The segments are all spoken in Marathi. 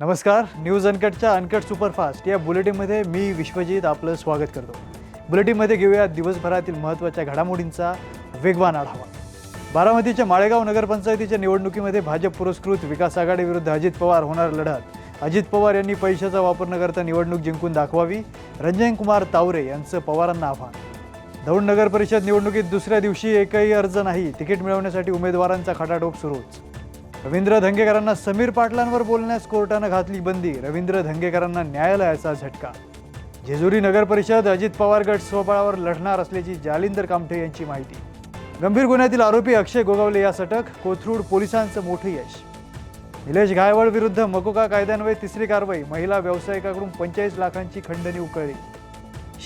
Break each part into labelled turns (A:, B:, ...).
A: नमस्कार. न्यूज अनकटच्या अनकट सुपरफास्ट या बुलेटिनमध्ये मी विश्वजित आपलं स्वागत करतो. बुलेटिनमध्ये घेऊया दिवसभरातील महत्त्वाच्या घडामोडींचा वेगवान आढावा. बारामतीच्या माळेगाव नगरपंचायतीच्या निवडणुकीमध्ये भाजप पुरस्कृत विकास आघाडीविरुद्ध अजित पवार होणार लढत. अजित पवार यांनी पैशाचा वापर न करता निवडणूक जिंकून दाखवावी. रंजन कुमार तावरे यांचं पवारांना आव्हान. दौंड नगर परिषद निवडणुकीत दुसऱ्या दिवशी एकही अर्ज नाही. तिकीट मिळवण्यासाठी उमेदवारांचा खटाटोप सुरूच. रवींद्र धंगेकरांना समीर पाटलांवर बोलण्यास कोर्टानं घातली बंदी रवींद्र धंगेकरांना न्यायालयाचा झटका. जेजुरी नगर परिषद अजित पवार गट स्वबळावर लढणार असल्याची जालिंदर कामठे यांची माहिती. गंभीर गुन्ह्यातील आरोपी अक्षय गोगावले या सटक कोथरूड पोलिसांचं मोठं यश. निलेश घायवळ विरुद्ध मकोका कायद्यान्वये तिसरी कारवाई महिला व्यावसायिकाकडून पंचेचाळीस लाखांची खंडणी उकळली.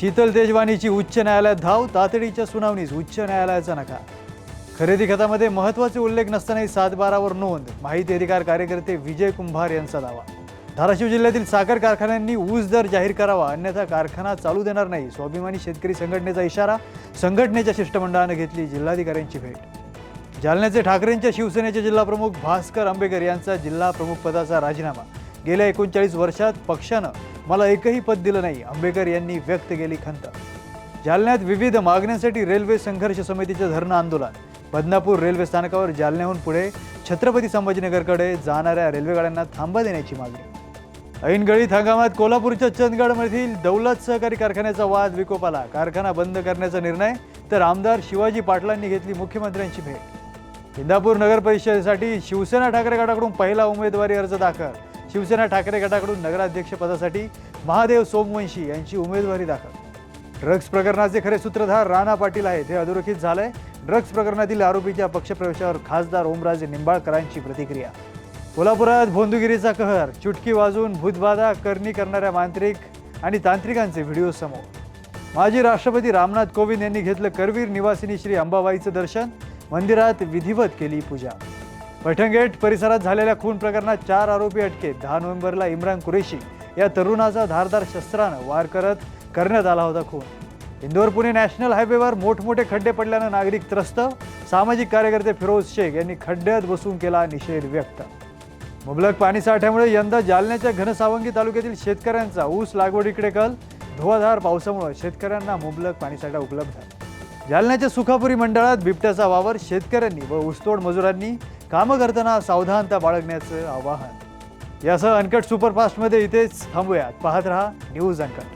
A: शीतल तेजवानीची उच्च न्यायालयात धाव तातडीच्या सुनावणीस उच्च न्यायालयाचा नकार. खरेदी खतामध्ये महत्त्वाचे उल्लेख नसतानाही सात बारावर नोंद माहिती अधिकार कार्यकर्ते विजय कुंभार यांचा दावा. धाराशिव जिल्ह्यातील साखर कारखान्यांनी ऊस दर जाहीर करावा अन्यथा कारखाना चालू देणार नाही स्वाभिमानी शेतकरी संघटनेचा इशारा संघटनेच्या शिष्टमंडळानं घेतली जिल्हाधिकाऱ्यांची भेट. जालन्याचे ठाकरेंच्या शिवसेनेचे जिल्हाप्रमुख भास्कर आंबेकर यांचा जिल्हा प्रमुख पदाचा राजीनामा. गेल्या एकोणचाळीस वर्षात पक्षानं मला एकही पद दिलं नाही आंबेकर यांनी व्यक्त केली खंत. जालन्यात विविध मागण्यांसाठी रेल्वे संघर्ष समितीचं धरणं आंदोलन. बदनापूर रेल्वे स्थानकावर जालन्याहून पुढे छत्रपती संभाजीनगरकडे जाणाऱ्या रेल्वेगाड्यांना थांबा देण्याची मागणी. ऐनगळीत हंगामात कोल्हापूरच्या चंदगडमधील दौलत सहकारी कारखान्याचा वाद विकोपाला कारखाना बंद करण्याचा निर्णय तर आमदार शिवाजी पाटलांनी घेतली मुख्यमंत्र्यांची भेट. इंदापूर नगर परिषदेसाठी शिवसेना ठाकरे गटाकडून पहिला उमेदवारी अर्ज दाखल. शिवसेना ठाकरे गटाकडून नगराध्यक्षपदासाठी महादेव सोमवंशी यांची उमेदवारी दाखल. ड्रग्ज प्रकरणाचे खरे सूत्रधार राणा पाटील आहेत. हे अधोरेखित झालंय. ड्रग्ज प्रकरणातील आरोपीच्या पक्षप्रवेशावर खासदार ओमराजे निंबाळकरांची प्रतिक्रिया. कोल्हापुरात भोंदुगिरीचा कहर चुटकी वाजवून भूतबाधा करणी करणाऱ्या मांत्रिक आणि तांत्रिकांचे व्हिडिओ समोर. माजी राष्ट्रपती रामनाथ कोविंद यांनी घेतलं करवीर निवासिनी श्री अंबाबाईचं दर्शन. मंदिरात विधिवत केली पूजा. पैठणगेट परिसरात झालेल्या खून प्रकरणात चार आरोपी अटकेत. दहा नोव्हेंबरला इम्रान कुरेशी या तरुणाचा धारदार शस्त्रानं वार करत करण्यात आला होता खून. इंदोर पुणे नॅशनल हायवेवर मोठमोठे खड्डे पडल्यानं नागरिक त्रस्त. सामाजिक कार्यकर्ते फिरोज शेख यांनी खड्ड्यात बसून केला निषेध व्यक्त. मुबलक पाणीसाठ्यामुळे यंदा जालन्याच्या घनसावंगी तालुक्यातील शेतकऱ्यांचा ऊस लागवडीकडे कल. धुवाधार पावसामुळे शेतकऱ्यांना मुबलक पाणीसाठा उपलब्ध. जालन्याच्या सुखापुरी मंडळात बिबट्याचा वावर शेतकऱ्यांनी व ऊसतोड मजुरांनी कामं करताना सावधानता बाळगण्याचं आवाहन. यासह अनकट सुपरफास्टमध्ये इथेच थांबूयात. पाहत रहा न्यूज अनकट.